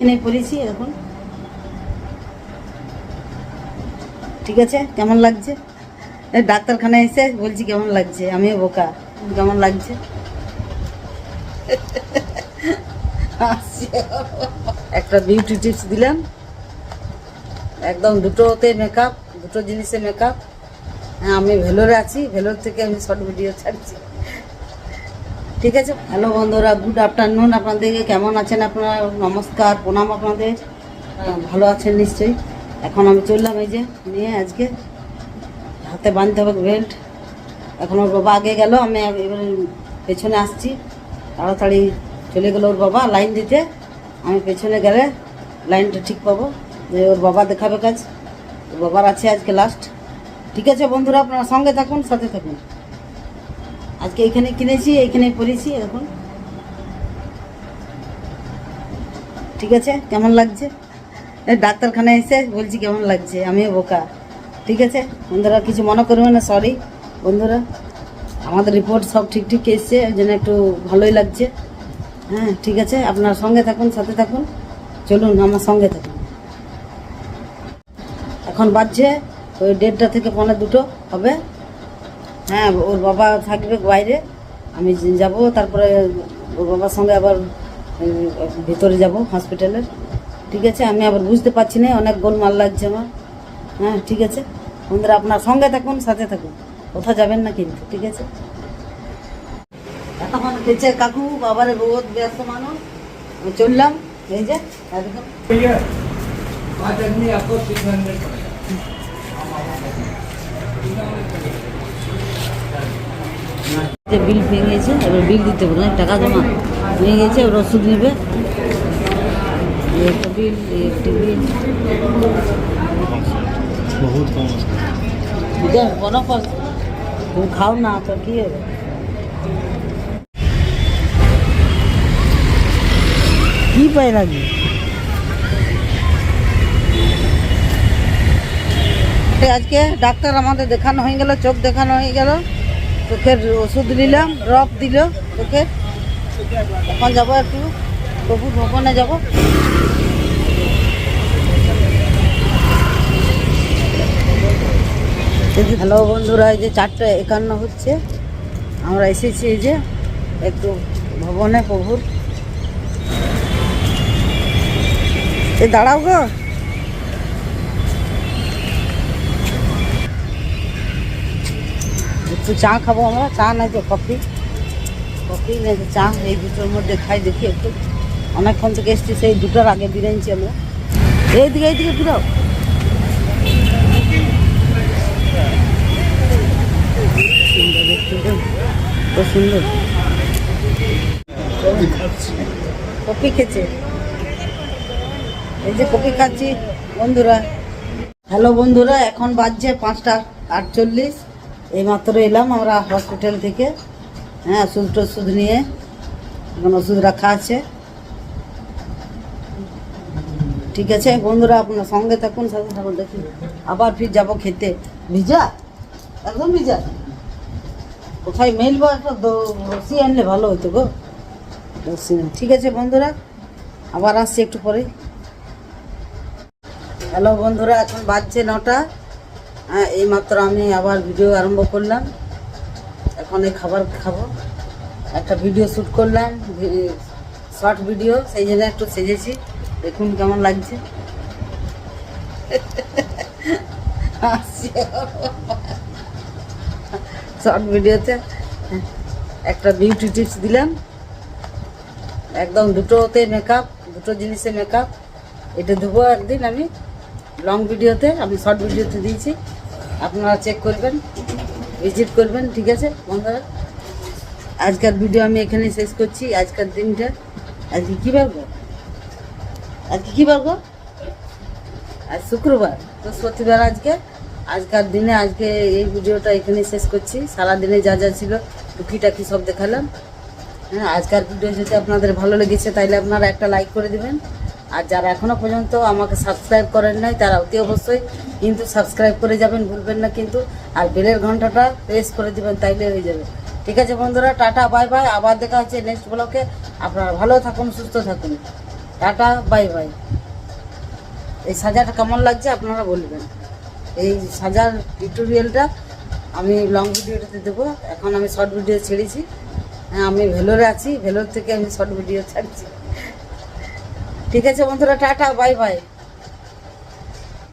এখানে পড়েছি এখন ঠিক আছে? কেমন লাগছে? ডাক্তারখানায় এসে বলছি কেমন লাগছে? আমিও বোকা। কেমন লাগছে। একটা বিউটি টিপস দিলাম। একদম দুটোতে মেকআপ দুটো জিনিসে মেকআপ হ্যাঁ আমি ভেলোরে আছি। ভেলোর থেকে আমি শর্ট ভিডিও ছাড়ছি। ঠিক আছে? হ্যালো বন্ধুরা গুড আফটারনুন আপনাদেরকে। কেমন আছেন আপনারা? নমস্কার, প্রণাম আপনাদের। ভালো আছেন নিশ্চয়ই। এখন আমি চললাম এই যে, নিয়ে আজকে হাতে বাঁধতে হবে বেল্ট এখন ওর বাবা আগে গেল, আমি এবারে পেছনে আসছি। তাড়াতাড়ি চলে গেল ওর বাবা লাইন দিতে। আমি পেছনে গেলে লাইনটা ঠিক পাবো। যে ওর বাবা দেখাবে কাজ। ওর বাবার আছে আজকে লাস্ট ঠিক আছে বন্ধুরা, আপনারা সঙ্গে থাকুন, সাথে থাকুন। আজকে এখানে কিনেছি, এখানে পড়েছি এখন ঠিক আছে? কেমন লাগছে? ডাক্তারখানায় এসে বলছি কেমন লাগছে? আমিও বোকা। ঠিক আছে? বন্ধুরা, কিছু মনে করবে না সরি বন্ধুরা, আমাদের রিপোর্ট সব ঠিক ঠিক এসছে ওই জন্য একটু ভালোই লাগছে। হ্যাঁ ঠিক আছে? আপনার সঙ্গে থাকুন, সাথে থাকুন। চলুন, আমার সঙ্গে থাকুন। এখন বাজছে ওই দেড়টা থেকে পনেরো দুটো হবে। হ্যাঁ ওর বাবা থাকবে বাইরে আমি যাব তারপরে ওর বাবার সঙ্গে আবার উম, ভিতরে যাব হসপিটালের ঠিক আছে আমি আবার বুঝতে পারছি না অনেক গোলমাল লাগছে আমার হ্যাঁ ঠিক আছে বন্ধুরা আপনার সঙ্গে থাকুন সাথে থাকুন কোথাও যাবেন না কিন্তু ঠিক আছে এতক্ষণ খেয়েছে কাকু বাবার রোদ ব্যস্ত মানুষ আমি চললাম এই যে একদম भैया पाँच आदमी आपको सिक्स हंड्रेड पड़ेगा যে বিল ভেঙে গেছে এবার বিল দিতে হবে না টাকা জমা। ভেঙে গেছে এবার ওষুধ নেবে। একটা বিল এই বিল। বহুত কম কোনো কষ্ট তুমি খাও না তো কি হবে? কি পাই লাগে আজকে ডাক্তার আমাদের দেখানো হয়ে গেল চোখ দেখানো হয়ে গেল। চোখের ওষুধ নিলাম ড্রপ দিল চোখের এখন যাব একটু প্রভু ভবনে যাব। হ্যালো বন্ধুরা, এই যে চারটে একান্ন হচ্ছে। আমরা এসেছি এই যে একটু ভবনে প্রভুর। এ দাঁড়াও গো। একটু চা খাব আমরা। চা নাই তো কফি। কফি নাই তো চা এই দুটোর মধ্যে খাই দেখি একটু। অনেকক্ষণ থেকে এসছি, সেই দুটোর আগে বিরিয়ানি আমরা। এইদিকে এইদিকে। খুব সুন্দর। এই যে কপি খাচ্ছি, বন্ধুরা। হ্যালো বন্ধুরা, এখন বাজছে পাঁচটা আটচল্লিশ। এইমাত্র এলাম আমরা হসপিটাল থেকে হ্যাঁ ওষুধ টষুধ নিয়ে, এখন ওষুধ রাখা আছে। ঠিক আছে, বন্ধুরা, আপনার সঙ্গে থাকুন, সাথে থাকুন, দেখি। আবার ফির যাব খেতে। ভিজা? একদম ভিজা। কোথায় মেলবো একটা রশি আনলে ভালো হতো গো। না। ঠিক আছে, বন্ধুরা, আবার আসছি একটু পরে। হ্যালো, বন্ধুরা, এখন বাজছে নটা। হ্যাঁ এইমাত্র আমি আবার ভিডিও আরম্ভ করলাম। এখন এই খাবার খাব। একটা ভিডিও শ্যুট করলাম শর্ট ভিডিও, সেই জন্য একটু সেজেছি। দেখুন কেমন লাগছে। শর্ট ভিডিওতে একটা বিউটি টিপস দিলাম। একদম দুটোতে মেকআপ দুটো জিনিসে মেকআপ এটা দেবো একদিন আমি। লং ভিডিওতে, আমি শর্ট ভিডিওতে দিয়েছি। আপনারা চেক করবেন ভিজিট করবেন, ঠিক আছে, বন্ধুরা? আজকের ভিডিও আমি এখানে শেষ করছি। আজকের দিনটা আজকে কী গো? আজকে কী বার গো? আজ শুক্রবার বৃহস্পতিবার আজকে, আজকার দিনে আজকে এই ভিডিওটা এখানে শেষ করছি। সারা দিনে যা যা ছিল, টুকিটাকি সব দেখালাম। হ্যাঁ আজকার ভিডিও যদি আপনাদের ভালো লেগেছে তাহলে আপনারা একটা লাইক করে দিবেন। আর যারা এখনও পর্যন্ত আমাকে সাবস্ক্রাইব করেন নাই, তারা অতি অবশ্যই কিন্তু সাবস্ক্রাইব করে যাবেন, ভুলবেন না কিন্তু। আর বেলের ঘন্টাটা প্রেস করে দিবেন, তাইলে হয়ে যাবে। ঠিক আছে বন্ধুরা, টাটা বাই বাই আবার দেখা হচ্ছে নেক্সট ব্লকে আপনারা ভালো থাকুন, সুস্থ থাকুন। টাটা বাই বাই এই সাজাটা কেমন লাগছে আপনারা বলবেন। এই সাজার টিউটোরিয়ালটা আমি লং ভিডিওটাতে দেবো। এখন আমি শর্ট ভিডিও ছেড়েছি। হ্যাঁ আমি ভেলোরে আছি, ভেলোর থেকে আমি শর্ট ভিডিও ছাড়ছি। ঠিক আছে বন্ধুরা টাটা বাই বাই।